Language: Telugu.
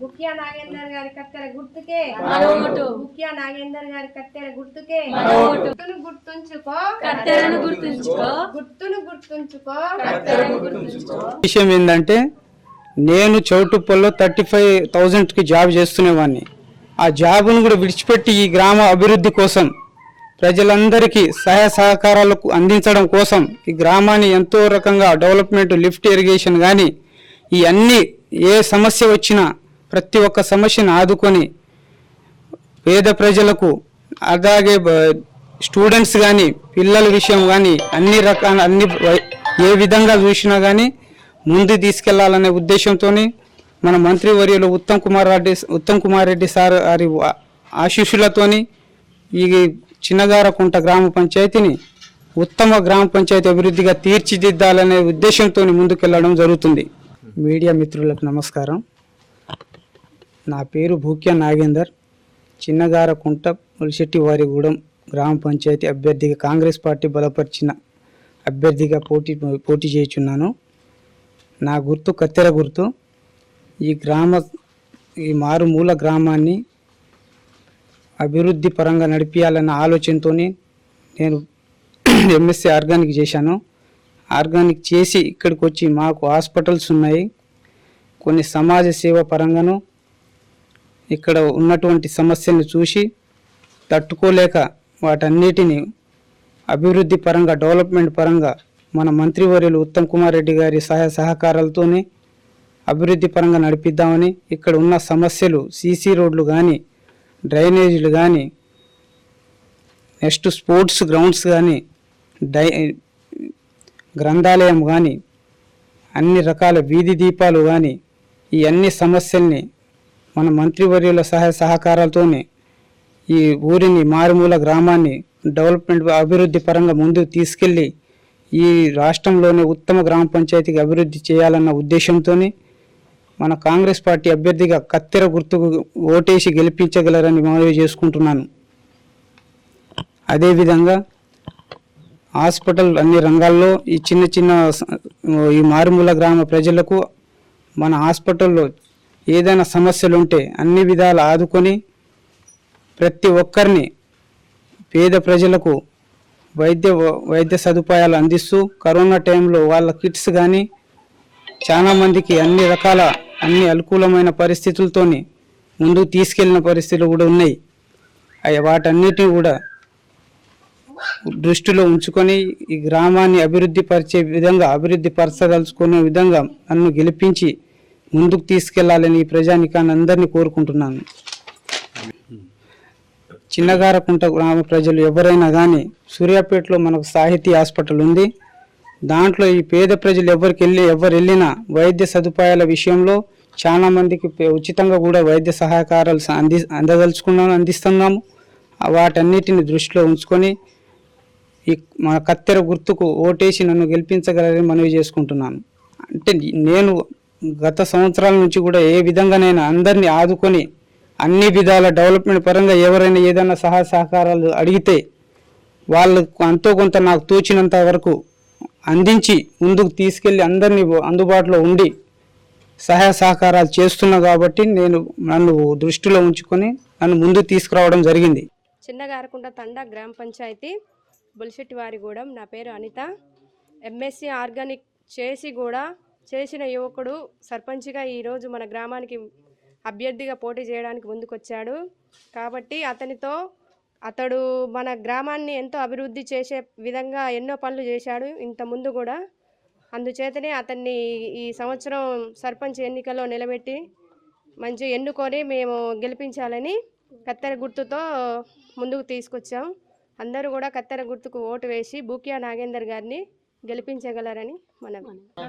ముఖ్య నాగేందర్ గారి కత్తెర గుర్తుకే. ముఖ్య నాగేందర్ గారి కత్తెర గుర్తుకే. గుర్తును గుర్తుంచుకో. కత్తెరను గుర్తుంచుకో. గుర్తును గుర్తుంచుకో. కత్తెరను గుర్తుంచుకో. విషయం ఏంటంటే నేను చౌటుప్పల్లో థర్టీ ఫైవ్ థౌజండ్కి జాబ్ చేస్తునేవాడిని ఆ జాబ్ను కూడా విడిచిపెట్టి ఈ గ్రామ అభివృద్ధి కోసం ప్రజలందరికీ సహాయ సహకారాలకు అందించడం కోసం ఈ గ్రామాన్ని ఎంతో రకంగా డెవలప్మెంట్ లిఫ్ట్ ఇరిగేషన్ కానీ ఈ అన్ని ఏ సమస్య వచ్చినా ప్రతి ఒక్క సమస్యను ఆదుకొని పేద ప్రజలకు అలాగే స్టూడెంట్స్ కానీ పిల్లల విషయం కానీ అన్ని రకాల అన్ని ఏ విధంగా చూసినా కానీ ముందు తీసుకెళ్ళాలనే ఉద్దేశంతో మన మంత్రివర్యులు ఉత్తమ్ కుమార్ రెడ్డి ఉత్తమ్ కుమార్ రెడ్డి సార్ వారి ఆ- ఆశీస్సులతోని ఈ చిన్నగారకుంట గ్రామ పంచాయతీని ఉత్తమ గ్రామ పంచాయతీ అభివృద్ధిగా తీర్చిదిద్దాలనే ఉద్దేశంతో ముందుకెళ్ళడం జరుగుతుంది. మీడియా మిత్రులకు నమస్కారం. నా పేరు భూక్య నాగేందర్. చిన్నగారకుంట ములిశెట్టి వారిగూడెం గ్రామ పంచాయతీ అభ్యర్థిగా కాంగ్రెస్ పార్టీ బలపరిచిన అభ్యర్థిగా పోటీ పోటీ చేయుచున్నాను. నా గుర్తు కత్తెర గుర్తు. ఈ గ్రామ ఈ మారుమూల గ్రామాన్ని అభివృద్ధి పరంగా నడిపించాలన్న ఆలోచనతో నేను ఎంఎస్సీ ఆర్గానిక్ చేశాను. ఆర్గానిక్ చేసి ఇక్కడికి వచ్చి మాకు హాస్పిటల్స్ ఉన్నాయి. కొన్ని సమాజ సేవ పరంగాను ఇక్కడ ఉన్నటువంటి సమస్యలను చూసి తట్టుకోలేక వాటన్నిటిని అభివృద్ధి పరంగా డెవలప్మెంట్ పరంగా మన మంత్రివర్యులు ఉత్తమ్ కుమార్ రెడ్డి గారి సహాయ సహకారాలతోనే అభివృద్ధి పరంగా నడిపిద్దామని ఇక్కడ ఉన్న సమస్యలు సీసీ రోడ్లు కానీ డ్రైనేజీలు కానీ నెక్స్ట్ స్పోర్ట్స్ గ్రౌండ్స్ కానీ డై గ్రంథాలయం కానీ అన్ని రకాల వీధి దీపాలు కానీ ఈ అన్ని సమస్యల్ని మన మంత్రివర్యుల సహాయ సహకారాలతోనే ఈ ఊరిని మారుమూల గ్రామాన్ని డెవలప్మెంట్ అభివృద్ధి పరంగా ముందుకు తీసుకెళ్ళి ఈ రాష్ట్రంలోనే ఉత్తమ గ్రామ పంచాయతీకి అభివృద్ధి చేయాలన్న ఉద్దేశంతోనే మన కాంగ్రెస్ పార్టీ అభ్యర్థిగా కత్తెర గుర్తుకు ఓటేసి గెలిపించగలరని మనవి చేసుకుంటున్నాను. అదేవిధంగా హాస్పిటల్ అన్ని రంగాల్లో ఈ చిన్న చిన్న ఈ మారుమూల గ్రామ ప్రజలకు మన హాస్పిటల్లో ఏదైనా సమస్యలు ఉంటే అన్ని విధాలు ఆదుకొని ప్రతి ఒక్కరిని పేద ప్రజలకు వైద్య వైద్య సదుపాయాలు అందిస్తూ కరోనా టైంలో వాళ్ళ కిట్స్ కానీ చాలామందికి అన్ని రకాల అన్ని అనుకూలమైన పరిస్థితులతోని ముందుకు తీసుకెళ్ళిన పరిస్థితులు కూడా ఉన్నాయి. అవి వాటన్నిటిని కూడా దృష్టిలో ఉంచుకొని ఈ గ్రామాన్ని అభివృద్ధి పరిచే విధంగా అభివృద్ధి పరచదలుచుకునే విధంగా నన్ను గెలిపించి ముందుకు తీసుకెళ్ళాలని ఈ ప్రజానికాన్ని అందరినీ కోరుకుంటున్నాను. చిన్నగారకుంట గ్రామ ప్రజలు ఎవరైనా కానీ సూర్యాపేటలో మనకు సాహితీ హాస్పిటల్ ఉంది. దాంట్లో ఈ పేద ప్రజలు ఎవరికి వెళ్ళి ఎవరు వెళ్ళినా వైద్య సదుపాయాల విషయంలో చాలా మందికి ఉచితంగా కూడా వైద్య సహకారాలు అంది అందదలుచుకున్నాము అందిస్తున్నాము వాటన్నిటిని దృష్టిలో ఉంచుకొని ఈ మన కత్తెర గుర్తుకు ఓటేసి నన్ను గెలిపించగలరని మనవి చేసుకుంటున్నాను. అంటే నేను గత సంవత్సరాల నుంచి కూడా ఏ విధంగానైనా అందరినీ ఆదుకొని అన్ని విధాల డెవలప్మెంట్ పరంగా ఎవరైనా ఏదైనా సహాయ సహకారాలు అడిగితే వాళ్ళకు అంతో కొంత నాకు తోచినంత వరకు అందించి ముందుకు తీసుకెళ్ళి అందరినీ అందుబాటులో ఉండి సహాయ సహకారాలు చేస్తున్నా కాబట్టి నేను నన్ను దృష్టిలో ఉంచుకొని నన్ను ముందుకు తీసుకురావడం జరిగింది. చిన్నగారకుండ తండా గ్రామ పంచాయతీ బుల్షెట్టివారిగూడెం నా పేరు అనిత. ఎంఎస్సి ఆర్గానిక్ చేసి కూడా చేసిన యువకుడు సర్పంచ్గా ఈరోజు మన గ్రామానికి అభ్యర్థిగా పోటీ చేయడానికి ముందుకొచ్చాడు. కాబట్టి అతనితో అతడు మన గ్రామాన్ని ఎంతో అభివృద్ధి చేసే విధంగా ఎన్నో పనులు చేశాడు ఇంత ముందు కూడా. అందుచేతనే అతన్ని ఈ సంవత్సరం సర్పంచ్ ఎన్నికల్లో నిలబెట్టి మంచి ఎన్నుకొని మేము గెలిపించాలని కత్తెర గుర్తుతో ముందుకు తీసుకొచ్చాం. అందరూ కూడా కత్తెర గుర్తుకు ఓటు వేసి బూకియా నాగేందర్ గారిని గెలిపించగలరని మనం